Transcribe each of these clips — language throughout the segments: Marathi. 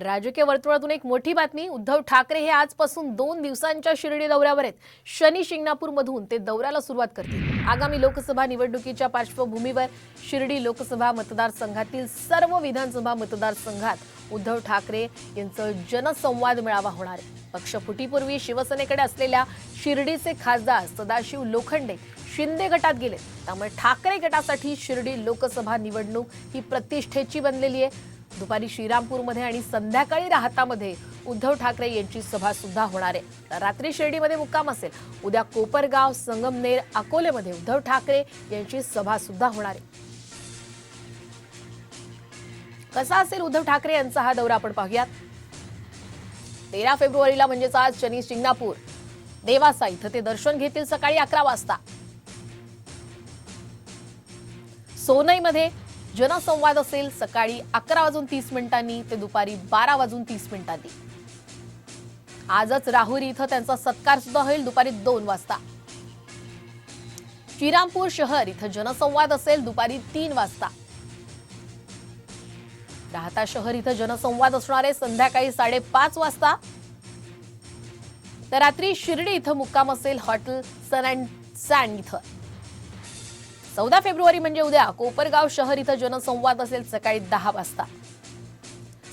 राजकीय वर्तुळातून एक मोठी बातमी. उद्धव ठाकरे हे आजपासून दोन दिवसांच्या शिर्डी दौऱ्यावर आहेत. शनी शिंगणापूरमधून ते दौऱ्याला सुरुवात करतील. आगामी लोकसभा निवडणुकीच्या पार्श्वभूमीवर शिर्डी लोकसभा मतदारसंघातील सर्व विधानसभा मतदारसंघात उद्धव ठाकरे यांचं जनसंवाद मेळावा होणार आहे. पक्षफुटीपूर्वी शिवसेनेकडे असलेल्या शिर्डीचे खासदार सदाशिव लोखंडे शिंदे गटात गेले त्यामुळे ठाकरे गटासाठी शिर्डी लोकसभा निवडणूक ही प्रतिष्ठेची बनलेली आहे. दुपारी श्रीरामपूरमध्ये आणि संध्याकाळी राहतामध्ये उद्धव ठाकरे यांची सभा सुद्धा होणार आहे. तर रात्री शिर्डीमध्ये मुक्काम असेल. उद्या कोपरगाव संगमनेर अकोलेमध्ये उद्धव ठाकरे यांची सभा सुद्धा होणार आहे. कसा असेल उद्धव ठाकरे यांचा हा दौरा आपण पाहूयात. तेरा फेब्रुवारीला म्हणजेच आज शनी शिंगणापूर. देवासा इथं ते दर्शन घेतील सकाळी अकरा वाजता. सोनईमध्ये जनसंवाद असेल सकाळी अकरा वाजून तीस मिनिटांनी ते दुपारी बारा वाजून तीस मिनिटांनी. आजच राहुरी इथं त्यांचा सत्कार सुद्धा होईल दुपारी दोन वाजता. श्रीरामपूर शहर इथं जनसंवाद असेल दुपारी तीन वाजता. राहता शहर इथं जनसंवाद असणारे संध्याकाळी साडेपाच वाजता. तर रात्री शिर्डी इथं मुक्काम असेल हॉटेल सन अँड सँड इथं. चौदा फेब्रुवारी म्हणजे उद्या कोपरगाव शहर इथं जनसंवाद असेल सकाळी दहा वाजता.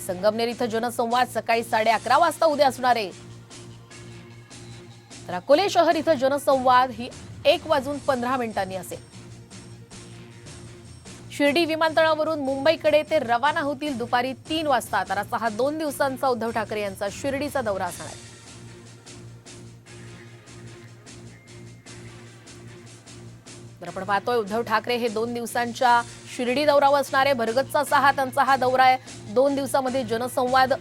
संगमनेर इथं जनसंवाद सकाळी साडे अकरा वाजता उद्या असणार आहे. तर अकोले शहर इथं जनसंवाद ही एक वाजून पंधरा मिनिटांनी असेल. शिर्डी विमानतळावरून मुंबईकडे ते रवाना होतील दुपारी तीन वाजता. तर असा हा दोन दिवसांचा उद्धव ठाकरे यांचा शिर्डीचा दौरा असणार आहे. तर आपण पाहतोय उद्धव ठाकरे हे दोन दिवसांच्या शिर्डी दौऱ्यावर असणारे. भरगतचा असा हा त्यांचा हा दौरा आहे. दोन दिवसामध्ये जनसंवाद